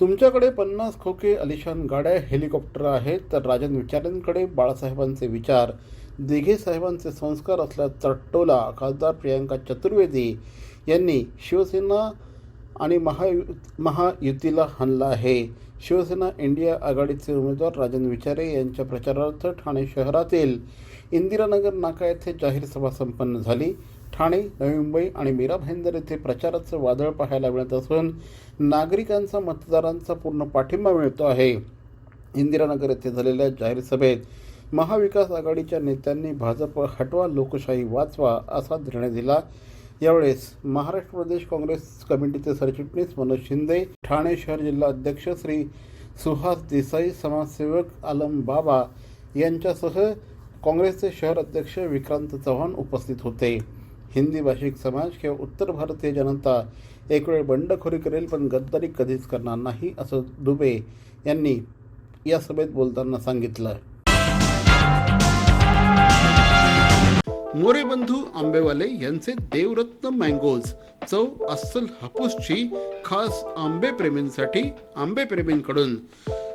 तुमच्याकडे पन्नास खोके अलिशान गाड्या हेलिकॉप्टर आहेत. तर राजन विचारेंकडे बाळासाहेबांचे विचार. दिघे साहेबांचे संस्कार असल्याचा टोला खासदार प्रियांका चतुर्वेदी यांनी शिवसेना आणि महायु महायुतीला हाणला आहे. शिवसेना इंडिया आघाडीचे उमेदवार राजन विचारे यांच्या प्रचारार्थ ठाणे शहरातील इंदिरानगर नाका येथे जाहीर सभा संपन्न झाली. ठाणे नवी मुंबई आणि मीरा भाईंदर येथे प्रचाराचं वादळ पाहायला मिळत असून नागरिकांचा मतदारांचा पूर्ण पाठिंबा मिळतो आहे. इंदिरानगर येथे झालेल्या जाहीर सभेत महाविकास आघाडीच्या नेत्यांनी भाजप हटवा लोकशाही वाचवा असा निर्णय दिला. यावेळेस महाराष्ट्र प्रदेश काँग्रेस कमिटीचे सरचिटणीस मनोज शिंदे ठाणे शहर जिल्हा अध्यक्ष श्री सुहास देसाई समाजसेवक आलम बाबा यांच्यासह काँग्रेसचे शहर अध्यक्ष विक्रांत चव्हाण उपस्थित होते. हिंदी भाषिक समाज किंवा उत्तर भारतीय जनता एक वेळ बंडखोरी करेल पण गद्दारी कधीच करणार नाही असं दुबे यांनी या सभेत बोलताना सांगितलं. मोरे बंधू आंबेवाले यांचे देवरत्न मँगोज चव अस्सल हापूसची खास आंबे प्रेमींसाठी आंबे प्रेमींकडून